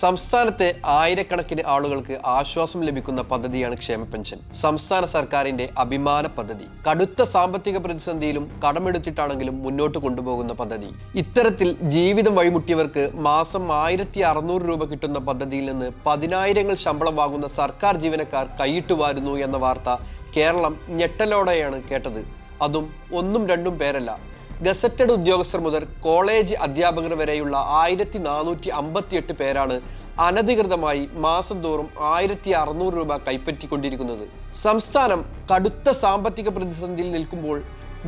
സംസ്ഥാനത്തെ ആയിരക്കണക്കിന് ആളുകൾക്ക് ആശ്വാസം ലഭിക്കുന്ന പദ്ധതിയാണ് ക്ഷേമ പെൻഷൻ. സംസ്ഥാന സർക്കാരിന്റെ അഭിമാന പദ്ധതി. കടുത്ത സാമ്പത്തിക പ്രതിസന്ധിയിലും കടമെടുത്തിട്ടാണെങ്കിലും മുന്നോട്ട് കൊണ്ടുപോകുന്ന പദ്ധതി. ഇത്തരത്തിൽ ജീവിതം വഴിമുട്ടിയവർക്ക് മാസം ആയിരത്തി അറുന്നൂറ് രൂപ കിട്ടുന്ന പദ്ധതിയിൽ നിന്ന് പതിനായിരങ്ങൾ ശമ്പളം വാങ്ങുന്ന സർക്കാർ ജീവനക്കാർ കൈയിട്ട് വാരുന്നു എന്ന വാർത്ത കേരളം ഞെട്ടലോടെയാണ് കേട്ടത്. അതും ഒന്നും രണ്ടും പേരല്ല. ഗസറ്റഡ് ഉദ്യോഗസ്ഥർ മുതൽ കോളേജ് അധ്യാപകർ വരെയുള്ള ആയിരത്തി നാനൂറ്റി അമ്പത്തിയെട്ട് പേരാണ് അനധികൃതമായി മാസം തോറും ആയിരത്തി അറുന്നൂറ് രൂപ കൈപ്പറ്റിക്കൊണ്ടിരിക്കുന്നത്. സംസ്ഥാനം കടുത്ത സാമ്പത്തിക പ്രതിസന്ധിയിൽ നിൽക്കുമ്പോൾ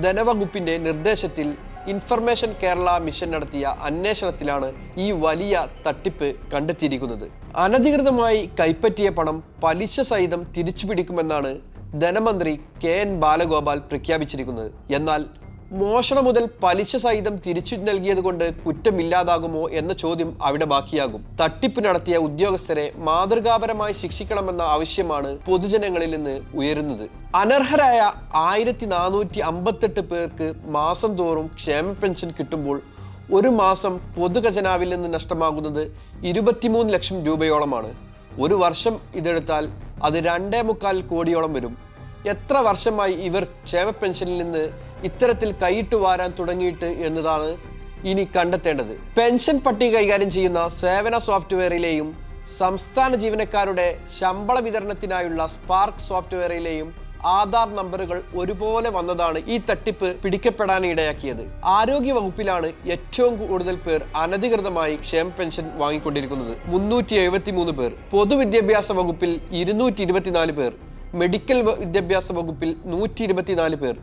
ധനവകുപ്പിന്റെ നിർദ്ദേശത്തിൽ ഇൻഫർമേഷൻ കേരള മിഷൻ നടത്തിയ അന്വേഷണത്തിലാണ് ഈ വലിയ തട്ടിപ്പ് കണ്ടെത്തിയിരിക്കുന്നത്. അനധികൃതമായി കൈപ്പറ്റിയ പണം പലിശ സഹിതം തിരിച്ചുപിടിക്കുമെന്നാണ് ധനമന്ത്രി കെ എൻ ബാലഗോപാൽ പ്രഖ്യാപിച്ചിരിക്കുന്നത്. എന്നാൽ മോഷണം മുതൽ പലിശ സഹിതം തിരിച്ചു നൽകിയതുകൊണ്ട് കുറ്റമില്ലാതാകുമോ എന്ന ചോദ്യം അവിടെ ബാക്കിയാകും. തട്ടിപ്പ് നടത്തിയ ഉദ്യോഗസ്ഥരെ മാതൃകാപരമായി ശിക്ഷിക്കണമെന്ന ആവശ്യമാണ് പൊതുജനങ്ങളിൽ നിന്ന് ഉയരുന്നത്. അനർഹരായ ആയിരത്തി നാനൂറ്റി അമ്പത്തെട്ട് പേർക്ക് മാസം തോറും ക്ഷേമ പെൻഷൻ കിട്ടുമ്പോൾ ഒരു മാസം പൊതുഖജനാവിൽ നിന്ന് നഷ്ടമാകുന്നത് ഇരുപത്തിമൂന്ന് ലക്ഷം രൂപയോളമാണ്. ഒരു വർഷം ഇതെടുത്താൽ അത് രണ്ടേ മുക്കാൽ കോടിയോളം വരും. എത്ര വർഷമായി ഇവർ ക്ഷേമ പെൻഷനിൽ നിന്ന് ഇത്തരത്തിൽ കൈയിട്ട് വാരാൻ തുടങ്ങിയിട്ട് എന്നതാണ് ഇനി കണ്ടെത്തേണ്ടത്. പെൻഷൻ പട്ടിക കൈകാര്യം ചെയ്യുന്ന സേവന സോഫ്റ്റ്വെയറിലെയും സംസ്ഥാന ജീവനക്കാരുടെ ശമ്പള വിതരണത്തിനായുള്ള സ്പാർക്ക് സോഫ്റ്റ്വെയറിലെയും ആധാർ നമ്പറുകൾ ഒരുപോലെ വന്നതാണ് ഈ തട്ടിപ്പ് പിടിക്കപ്പെടാൻ ഇടയാക്കിയത്. ആരോഗ്യ വകുപ്പിലാണ് ഏറ്റവും കൂടുതൽ പേർ അനധികൃതമായി ക്ഷേമ പെൻഷൻ വാങ്ങിക്കൊണ്ടിരിക്കുന്നത്. മുന്നൂറ്റി എഴുപത്തി മൂന്ന് പേർ. പൊതുവിദ്യാഭ്യാസ വകുപ്പിൽ ഇരുന്നൂറ്റി ഇരുപത്തിനാല് പേർ. മെഡിക്കൽ വിദ്യാഭ്യാസ വകുപ്പിൽ നൂറ്റി ഇരുപത്തിനാല് പേർ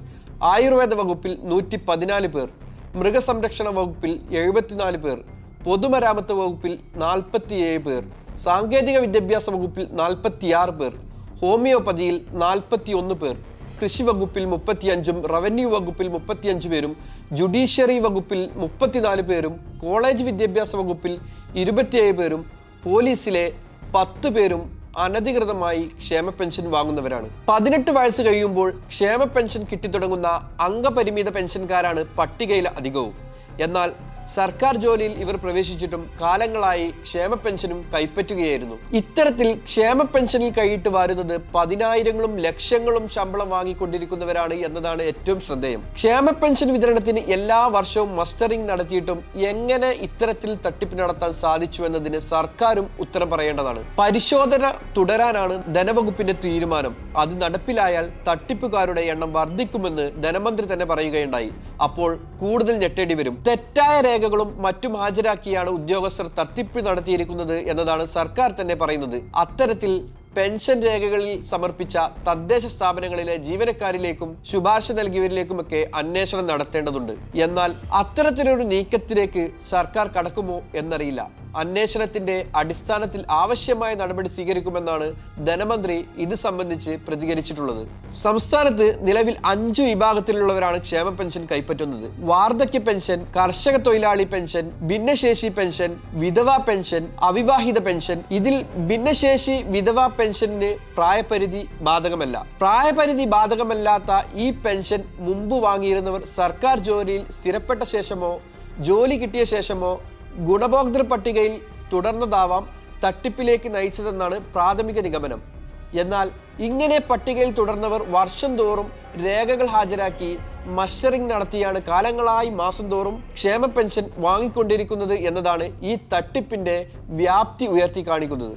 ആയുർവേദ വകുപ്പിൽ നൂറ്റി പതിനാല് പേർ മൃഗസംരക്ഷണ വകുപ്പിൽ എഴുപത്തിനാല് പേർ പൊതുമരാമത്ത് വകുപ്പിൽ നാൽപ്പത്തിയേഴ് പേർ സാങ്കേതിക വിദ്യാഭ്യാസ വകുപ്പിൽ നാൽപ്പത്തിയാറ് പേർ ഹോമിയോപ്പതിയിൽ നാൽപ്പത്തി ഒന്ന് പേർ കൃഷി വകുപ്പിൽ മുപ്പത്തിയഞ്ചും റവന്യൂ വകുപ്പിൽ മുപ്പത്തിയഞ്ച് പേരും ജുഡീഷ്യറി വകുപ്പിൽ മുപ്പത്തിനാല് പേരും കോളേജ് വിദ്യാഭ്യാസ വകുപ്പിൽ ഇരുപത്തിയേഴ് പേരും പോലീസിലെ പത്ത് പേരും അനധികൃതമായി ക്ഷേമ പെൻഷൻ വാങ്ങുന്നവരാണ്. പതിനെട്ട് വയസ്സ് കഴിയുമ്പോൾ ക്ഷേമ പെൻഷൻ കിട്ടിത്തുടങ്ങുന്ന അംഗപരിമിത പെൻഷൻകാരാണ് പട്ടികയിൽ അധികവും. എന്നാൽ സർക്കാർ ജോലിയിൽ ഇവർ പ്രവേശിച്ചിട്ടും കാലങ്ങളായി ക്ഷേമ പെൻഷനും കൈപ്പറ്റുകയായിരുന്നു. ഇത്തരത്തിൽ ക്ഷേമ പെൻഷനിൽ കൈയിട്ട് വരുന്നത് പതിനായിരങ്ങളും ലക്ഷങ്ങളും ശമ്പളം വാങ്ങിക്കൊണ്ടിരിക്കുന്നവരാണ് എന്നതാണ് ഏറ്റവും ശ്രദ്ധേയം. ക്ഷേമ പെൻഷൻ വിതരണത്തിന് എല്ലാ വർഷവും മസ്റ്ററിംഗ് നടത്തിയിട്ടും എങ്ങനെ ഇത്തരത്തിൽ തട്ടിപ്പ് നടത്താൻ സാധിച്ചു എന്നതിന് സർക്കാരും ഉത്തരം പറയേണ്ടതാണ്. പരിശോധന തുടരാനാണ് ധനവകുപ്പിന്റെ തീരുമാനം. അത് നടപ്പിലായാൽ തട്ടിപ്പുകാരുടെ എണ്ണം വർദ്ധിക്കുമെന്ന് ധനമന്ത്രി തന്നെ പറയുകയുണ്ടായി. അപ്പോൾ കൂടുതൽ ഞെട്ടേണ്ടി വരും. തെറ്റായ രേഖകളും മറ്റും ഹാജരാക്കിയാണ് ഉദ്യോഗസ്ഥർ തട്ടിപ്പ് നടത്തിയിരിക്കുന്നത് എന്നതാണ് സർക്കാർ തന്നെ പറയുന്നത്. അത്തരത്തിൽ പെൻഷൻ രേഖകളിൽ സമർപ്പിച്ച തദ്ദേശ സ്ഥാപനങ്ങളിലെ ജീവനക്കാരിലേക്കും ശുപാർശ നൽകിയവരിലേക്കുമൊക്കെ അന്വേഷണം നടത്തേണ്ടതുണ്ട്. എന്നാൽ അത്തരത്തിലൊരു നീക്കത്തിലേക്ക് സർക്കാർ കടക്കുമോ എന്നറിയില്ല. അന്വേഷണത്തിന്റെ അടിസ്ഥാനത്തിൽ ആവശ്യമായ നടപടി സ്വീകരിക്കുമെന്നാണ് ധനമന്ത്രി ഇത് സംബന്ധിച്ച് പ്രതികരിച്ചിട്ടുള്ളത്. സംസ്ഥാനത്ത് നിലവിൽ അഞ്ചു വിഭാഗത്തിലുള്ളവരാണ് ക്ഷേമ പെൻഷൻ കൈപ്പറ്റുന്നത്. വാർദ്ധക്യ പെൻഷൻ കർഷക തൊഴിലാളി പെൻഷൻ ഭിന്നശേഷി പെൻഷൻ വിധവാ പെൻഷൻ അവിവാഹിത പെൻഷൻ. ഇതിൽ ഭിന്നശേഷി വിധവാ പെൻഷന് പ്രായപരിധി ബാധകമല്ല. പ്രായപരിധി ബാധകമല്ലാത്ത ഈ പെൻഷൻ മുമ്പ് വാങ്ങിയിരുന്നവർ സർക്കാർ ജോലിയിൽ സ്ഥിരപ്പെട്ട ശേഷമോ ജോലി കിട്ടിയ ശേഷമോ ഗുണഭോക്തൃ പട്ടികയിൽ തുടർന്നതാവാം തട്ടിപ്പിലേക്ക് നയിച്ചതെന്നാണ് പ്രാഥമിക നിഗമനം. എന്നാൽ ഇങ്ങനെ പട്ടികയിൽ തുടർന്നവർ വർഷം തോറും രേഖകൾ ഹാജരാക്കി മസ്റ്ററിംഗ് നടത്തിയാണ് കാലങ്ങളായി മാസം തോറും ക്ഷേമ പെൻഷൻ വാങ്ങിക്കൊണ്ടിരിക്കുന്നത് എന്നതാണ് ഈ തട്ടിപ്പിന്റെ വ്യാപ്തി ഉയർത്തി കാണിക്കുന്നത്.